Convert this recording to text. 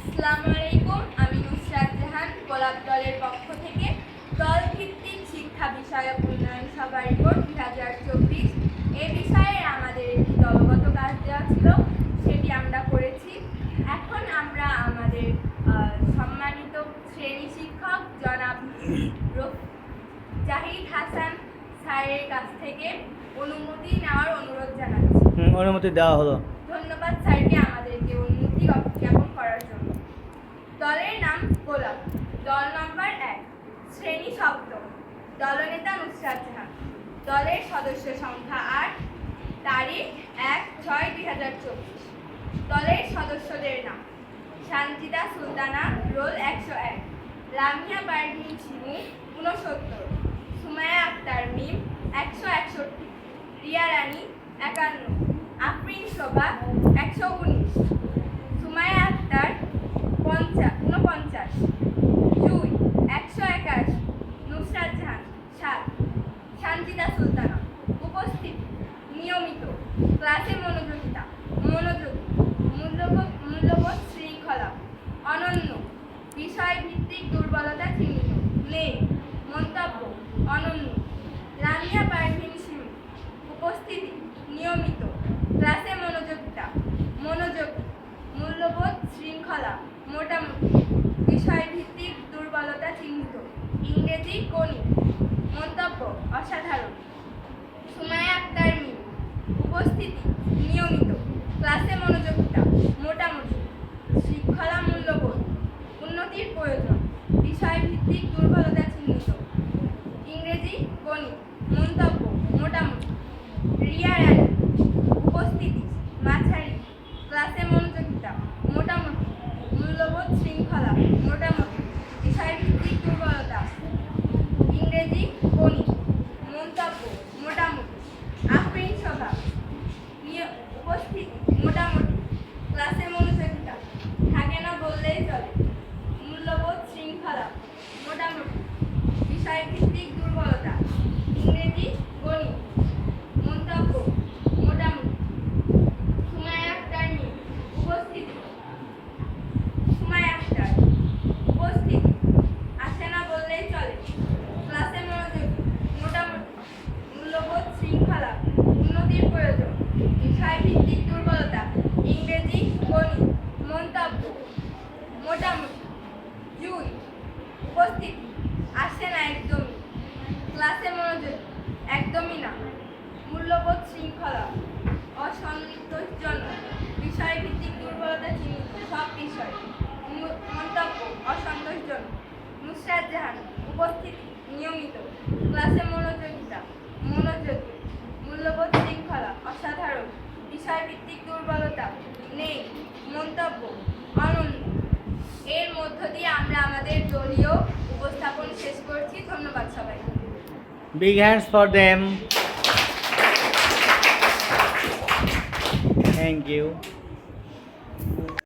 আসসালামু আলাইকুম আমি নুসরাত জাহান গোলাপ দলের পক্ষ থেকে দল ভিত্তিক শিক্ষা বিষয়ক উন্নয়ন সভা রিপোর্ট দুই হাজার চব্বিশ। এ বিষয়ে আমাদের একটি দলগত কাজ দেওয়া ছিল সেটি আমরা করেছি। এখন আমরা আমাদের সম্মানিত শ্রেণি শিক্ষক জনাব জাহিদ হাসান স্যারের কাছ থেকে অনুমতি নেওয়ার অনুরোধ জানাচ্ছি। অনুমতি দেওয়া হলো। ধন্যবাদ স্যারকে দলের নাম গোলাপ। দল নম্বর এক, শ্রেণি শব্দ। দলনেতা নুসরাত জাহান। দলের সদস্য সংখ্যা আট, তারিখ এক ছয় দুই হাজার চব্বিশ। দলের সদস্যদের নাম, শান্তিদা সুলতানা, রোল একশো এক। লামিয়া পারভিন ছিমু ঊনসত্তর। সুমায়া আক্তার মিম, একশো একষট্টি। রিয়া রানী, একান্ন। আফরিন শোভা, একশো উনিশ সুমায়া আক্তার পঞ্চাশ ঊনপঞ্চাশ জুই একশো একাশি নুসরাত জাহান সাত শান্তিদা সুলতানা। উপস্থিত, নিয়মিত, ক্লাসে মনোযোগিতা, মনোযোগ, মূল্যবোধ মূল্যবোধ শৃঙ্খলা, অনন্য বিষয় ভিত্তিক দুর্বলতা চিহ্নিত নেই মন্তব্য, অনন্য রামিয়া পারভিন সিং, উপস্থিতি নিয়মিত ক্লাসে মনোযোগিতা মনোযোগী মূল্যবোধ শৃঙ্খলা মোটামুটি বিষয় ভিত্তিক দুর্বলতা চিহ্নিত ইংরেজি গণিত মন্তব্য অসাধারণ। সুমায়া আক্তার মিম। উপস্থিতি, নিয়মিত। ক্লাসে মনোযোগিতা, মোটামুটি। শৃঙ্খলা মূল্যবোধ, উন্নতির প্রয়োজন। বিষয় ভিত্তিক দুর্বলতা চিহ্নিত। ইংরেজি, গণিত, মন্তব্য, মোটামুটি। রিয়া রানী। উপস্থিতি, মাঝারি। ক্লাসে মনোযোগিতা, মোটামুটি। মূল্যবোধ, শৃঙ্খলা, মোটামুটি। বিষয়ভিত্তিক দুর্বলতা ইংরেজি গণিত মন্তব্য মোটামুটি আফরিন সভা নিয়- উপস্থিতি মোটামুটি ক্লাসে মনোযোগিতা থাকে না বললেই চলে মূল্যবোধ শৃঙ্খলা মোটামুটি বিষয় ভিত্তিক দুর্বলতা ইংরেজি গণিত মন্তব্য মোটামুটি সুমায়া আক্তার মিম উপস্থিতি সুমায়া আক্তার উপস্থিতি আসে না বললেই চলে ক্লাসে মনোযোগী মোটামুটি মূল্যবোধ শৃঙ্খলা উন্নতির প্রয়োজন বিষয় ভিত্তিক দুর্বলতা ইংরেজি গণিত মন্তব্য মোটামুটি জুই উপস্থিতি আসে না একদমই ক্লাসে মনোযোগ, একদমই না। মূল্যবোধ শৃঙ্খলা অসন্তোষজনক বিষয় ভিত্তিক দুর্বলতা চিহ্নিত, সব বিষয় মন্তব্য অসন্তোষজনক। নুসরাত জাহান, উপস্থিতি, নিয়মিত, ক্লাসে মনোযোগিতা, মনোযোগী, মূল্যবোধ শৃঙ্খলা, অসাধারণ বিষয় ভিত্তিক দুর্বলতা নেই, মন্তব্য অনন্য। এর মধ্য দিয়ে আমরা আমাদের দলীয় উপস্থাপন শেষ করছি। ধন্যবাদ সবাইকে। Big hands for them. Thank you.